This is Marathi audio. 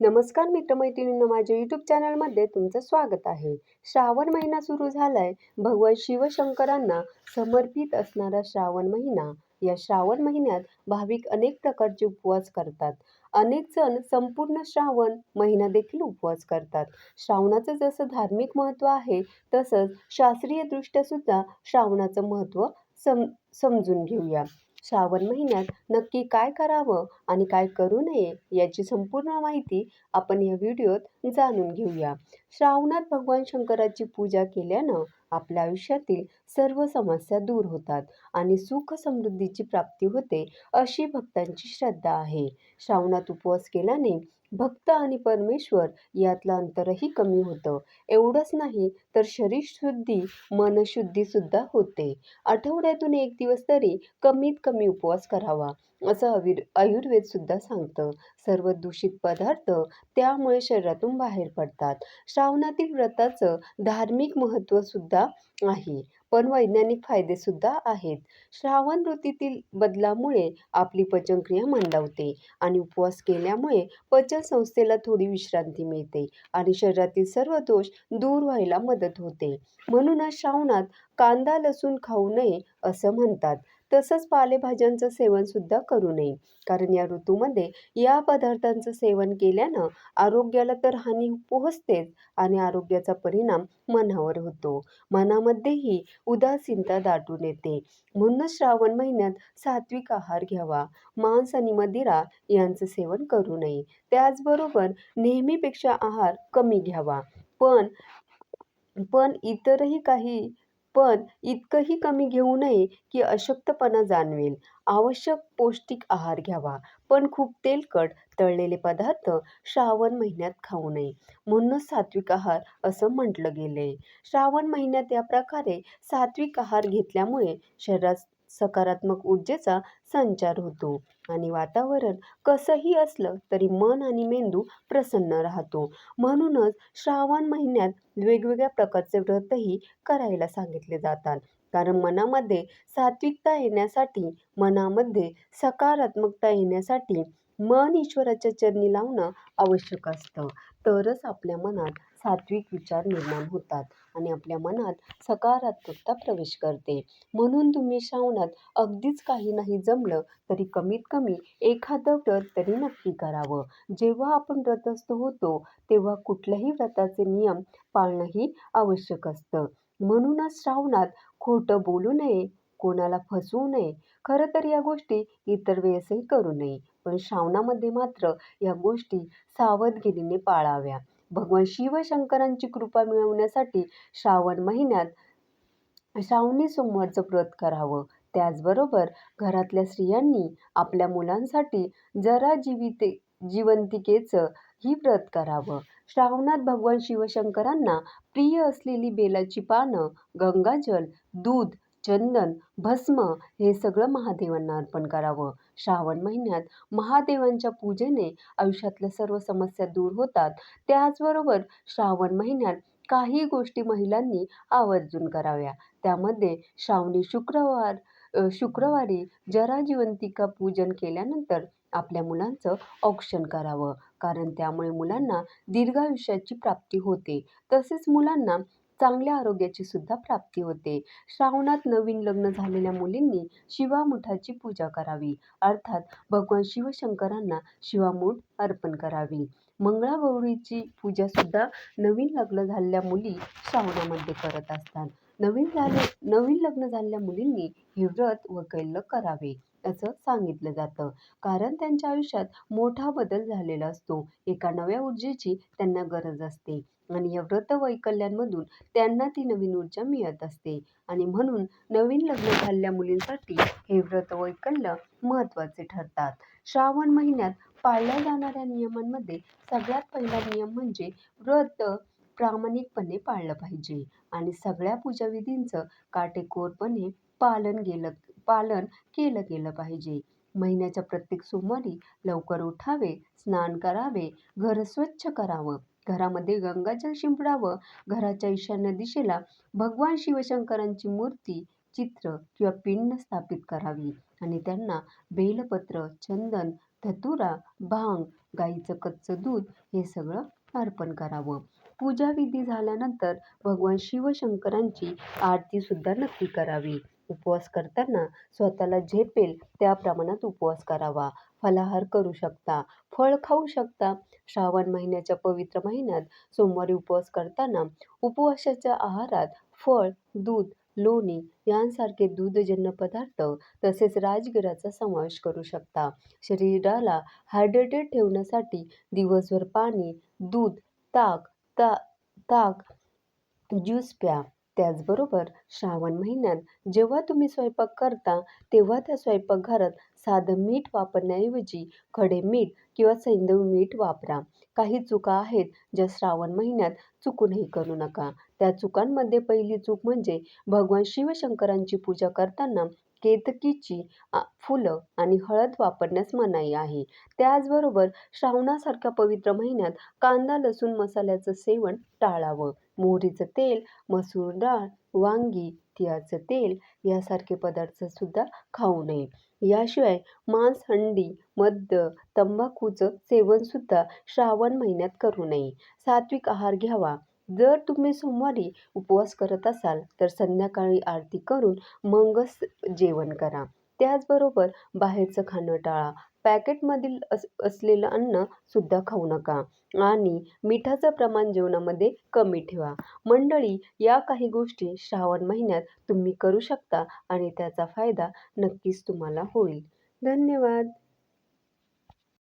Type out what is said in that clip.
नमस्कार मित्रमैत्रिणींनो माझ्या यूट्यूब चॅनलमध्ये तुमचं स्वागत आहे. श्रावण महिना सुरू झालाय. भगवान शिवशंकरांना समर्पित असणारा श्रावण महिना. या श्रावण महिन्यात भाविक अनेक प्रकारचे उपवास करतात. अनेक जण संपूर्ण श्रावण महिना देखील उपवास करतात. श्रावणाचं जसं धार्मिक महत्त्व आहे तसंच शास्त्रीयदृष्ट्यासुद्धा श्रावणाचं महत्त्व सम समजून घेऊया. श्रावण महिन्यात नक्की काय करावं आणि काय करू नये याची संपूर्ण माहिती आपण या व्हिडिओत जाणून घेऊया. श्रावणात भगवान शंकराची पूजा केल्यानं आपल्या आयुष्यातील सर्व समस्या दूर होतात आणि सुख समृद्धीची प्राप्ती होते अशी भक्तांची श्रद्धा आहे. श्रावणात उपवास केल्याने भक्त आणि परमेश्वर यातलं अंतरही कमी होतं. एवढंच नाही तर शरीरशुद्धी मनशुद्धीसुद्धा होते. आठवड्यातून एक दिवस तरी कमीत कमी उपवास करावा असं आयुर्वेद आयुर्वेदसुद्धा सांगतं. सर्व दूषित पदार्थ त्यामुळे शरीरातून बाहेर पडतात. श्रावणातील व्रताचं धार्मिक महत्त्वसुद्धा आहे पण वैज्ञानिक फायदेसुद्धा आहेत. श्रावण ऋतूतील बदलामुळे आपली पचनक्रिया मंदावते आणि उपवास केल्यामुळे पचनसंस्थेला थोडी विश्रांती मिळते आणि शरीरातील सर्व दोष दूर व्हायला मदत होते. म्हणूनच श्रावणात कांदा लसूण खाऊ नये असं म्हणतात. तसंच पालेभाज्यांचं सेवनसुद्धा करू नये. कारण या ऋतूमध्ये या पदार्थांचं सेवन केल्यानं आरोग्याला तर हानी पोहोचतेच आणि आरोग्याचा परिणाम मनावर होतो. मनामध्येही उदासीनता दाटून येते. म्हणूनच श्रावण महिन्यात सात्विक आहार घ्यावा. मांस आणि मदिरा यांचं सेवन करू नये. त्याचबरोबर नेहमीपेक्षा आहार कमी घ्यावा. पण पण इतरही काही पण इतकंही कमी घेऊ नये की अशक्तपणा जाणवेल. आवश्यक पौष्टिक आहार घ्यावा. पण खूप तेलकट तळलेले पदार्थ श्रावण महिन्यात खाऊ नये. म्हणूनच सात्विक आहार असं म्हटलं गेलंय. श्रावण महिन्यात या प्रकारे सात्विक आहार घेतल्यामुळे शरीरात सकारात्मक ऊर्जेचा संचार होतो आणि वातावरण कसंही असलं तरी मन आणि मेंदू प्रसन्न राहतो. म्हणूनच श्रावण महिन्यात वेगवेगळ्या प्रकारचे व्रतही करायला सांगितले जातात. कारण मनामध्ये सात्विकता येण्यासाठी मनामध्ये सकारात्मकता येण्यासाठी मन ईश्वराच्या चरणी लावणं आवश्यक असतं. तरच आपल्या मनात सात्विक विचार निर्माण होतात आणि आपल्या मनात सकारात्मकता प्रवेश करते. म्हणून तुम्ही श्रावणात अगदीच काही नाही जमलं तरी कमीत कमी एखादं व्रत तरी नक्की करावं. जेव्हा आपण व्रतस्थ होतो तेव्हा कुठल्याही व्रताचे नियम पाळणंही आवश्यक असतं. म्हणूनच श्रावणात खोटं बोलू नये. कोणाला फसवू नये. खरं तर या गोष्टी इतर वेळेसही करू नये. पण श्रावणामध्ये मात्र या गोष्टी सावधगिरीने पाळाव्या. भगवान शिवशंकरांची कृपा मिळवण्यासाठी श्रावण महिन्यात श्रावणी सोमवारचं व्रत करावं. त्याचबरोबर घरातल्या स्त्रियांनी आपल्या मुलांसाठी जरा जीविते जिवंतिकेचं ही व्रत करावं. श्रावणात भगवान शिवशंकरांना प्रिय असलेली बेलाची पानं गंगाजल दूध चंदन भस्म हे सगळं महादेवांना अर्पण करावं. श्रावण महिन्यात महादेवांच्या पूजेने आयुष्यातल्या सर्व समस्या दूर होतात. त्याचबरोबर श्रावण महिन्यात काही गोष्टी महिलांनी आवर्जून कराव्या. त्यामध्ये श्रावणी शुक्रवार शुक्रवारी जरा जिवंतिका पूजन केल्यानंतर आपल्या मुलांचं औक्षण करावं. कारण त्यामुळे मुलांना दीर्घायुष्याची प्राप्ती होते. तसेच मुलांना चांगल्या आरोग्याची सुद्धा प्राप्ती होते. श्रावणात नवीन लग्न झालेल्या मुलींनी शिवामुठाची पूजा करावी. अर्थात भगवान शिवशंकरांना शिवामूठ अर्पण करावी. मंगळागौरीची पूजासुद्धा नवीन लग्न झालेल्या मुली श्रावणामध्ये करत असतात. नवीन झाले नवीन लग्न झालेल्या मुलींनी हे व्रत व कैल्य करावे. असं सांगितलं जातं. कारण त्यांच्या आयुष्यात मोठा बदल झालेला असतो. एका नव्या ऊर्जेची त्यांना गरज असते. आणि या व्रत वैकल्यांमधून त्यांना ती नवीन ऊर्जा मिळत असते. आणि म्हणून नवीन लग्न झालेल्या मुलींसाठी हे व्रत वैकल्य महत्त्वाचे ठरतात. श्रावण महिन्यात पाळल्या जाणाऱ्या नियमांमध्ये सगळ्यात पहिला नियम म्हणजे व्रत प्रामाणिकपणे पाळलं पाहिजे. आणि सगळ्या पूजाविधींचं काटेकोरपणे पालन गेलं पालन केलं गेलं पाहिजे. महिन्याच्या प्रत्येक सोमवारी लवकर उठावे स्नान करावे घर स्वच्छ करावं. घरामध्ये गंगाजल शिंपडावं. घराच्या ईशान्य दिशेला भगवान शिवशंकरांची मूर्ती चित्र किंवा पिंड स्थापित करावी आणि त्यांना बेलपत्र चंदन धतुरा भांग गाईचं कच्चं दूध हे सगळं अर्पण करावं. पूजाविधी झाल्यानंतर भगवान शिवशंकरांची आरतीसुद्धा नक्की करावी. उपवास करताना स्वतःला झेपेल त्या प्रमाणात उपवास करावा. फलाहार करू शकता फळ खाऊ शकता. श्रावण महिन्याच्या पवित्र महिन्यात सोमवारी उपवास करताना उपवासाच्या आहारात फळ दूध लोणी यांसारखे दूधजन्य पदार्थ तसेच राजगिराचा समावेश करू शकता. शरीराला हायड्रेटेड ठेवण्यासाठी दिवसभर पाणी दूध ताक ता ताक ज्यूस प्या. त्याचबरोबर श्रावण महिन्यात जेव्हा तुम्ही स्वयंपाक करता तेव्हा त्या स्वयंपाकघरात साधं मीठ वापरण्याऐवजी खडे मीठ किंवा सैंधव मीठ वापरा. काही चुका आहेत ज्या श्रावण महिन्यात चुकूनही करू नका. त्या चुकांमध्ये पहिली चूक म्हणजे भगवान शिवशंकरांची पूजा करताना केतकीची फुलं आणि हळद वापरण्यास मनाई आहे. त्याचबरोबर श्रावणासारख्या पवित्र महिन्यात कांदा लसूण मसाल्याचं सेवन टाळावं. मोहरीचं तेल मसूर डाळ वांगी तिळाचं तेल यासारखे पदार्थसुद्धा खाऊ नये. याशिवाय मांस अंडी मद्य तंबाखूचं सेवनसुद्धा श्रावण महिन्यात करू नये. सात्विक आहार घ्यावा. जर तुम्ही सोमवारी उपवास करत असाल तर संध्याकाळी आरती करून मगच जेवण करा. त्याचबरोबर बाहेरचं खाणं टाळा. पॅकेटमधील अस असलेलं अन्नसुद्धा खाऊ नका आणि मिठाचं प्रमाण जेवणामध्ये कमी ठेवा. मंडळी या काही गोष्टी श्रावण महिन्यात तुम्ही करू शकता आणि त्याचा फायदा नक्कीच तुम्हाला होईल. धन्यवाद!